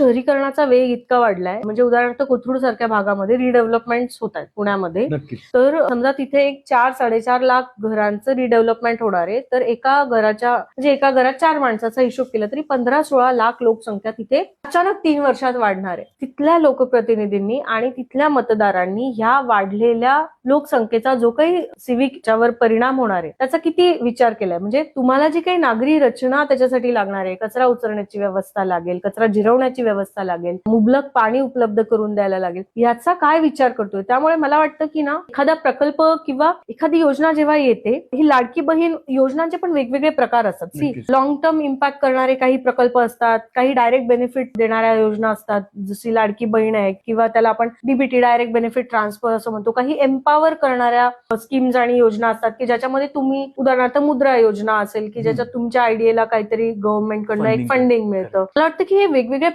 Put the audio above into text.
शहरीकरणाचा वेग इतका वाढलाय. म्हणजे उदाहरणार्थ कोथरूड सारख्या भागामध्ये रिडेव्हलपमेंट होत आहेत पुण्यामध्ये तर समजा तिथे एक चार साडेचार लाख घरांचं रिडेव्हलपमेंट होणार आहे. तर एका घराच्या म्हणजे एका घरात चार माणसाचा हिशोब केला तरी पंधरा सोळा लाख लोकसंख्या तिथे अचानक तीन वर्षात वाढणार आहे. तिथल्या लोकप्रतिनिधींनी आणि तिथल्या मतदारांनी ह्या वाढलेल्या लोकसंख्येचा जो काही सिव्हिकच्यावर परिणाम होणार आहे त्याचा किती विचार केलाय? म्हणजे तुम्हाला जी काही नागरी रचना त्याच्यासाठी लागणार आहे कचरा उचलण्याची व्यवस्था लागेल कचरा जिरवण्याची व्यवस्था लागेल मुबलक पाणी उपलब्ध करून द्यायला लागेल याचा काय विचार करतोय? त्यामुळे मला वाटतं की ना एखादा प्रकल्प किंवा एखादी योजना जेव्हा येते ही लाडकी बहीण योजनांचे पण वेगवेगळे प्रकार असतात. सी. लॉंग टर्म इम्पॅक्ट करणारे काही प्रकल्प असतात काही डायरेक्ट बेनिफिट देणाऱ्या योजना असतात जशी लाडकी बहीण आहे किंवा त्याला आपण डीबीटी डायरेक्ट बेनिफिट ट्रान्सफर असं म्हणतो काही एम्पावर करणाऱ्या स्कीम्स आणि योजना असतात की ज्याच्यामध्ये तुम्ही उदाहरणार्थ मुद्रा योजना असेल की ज्याच्यात तुमच्या आयडियाला काहीतरी गव्हर्नमेंट कडनं एक. फंडिंग मिळतं मला वाटतं की हे वेगवेगळे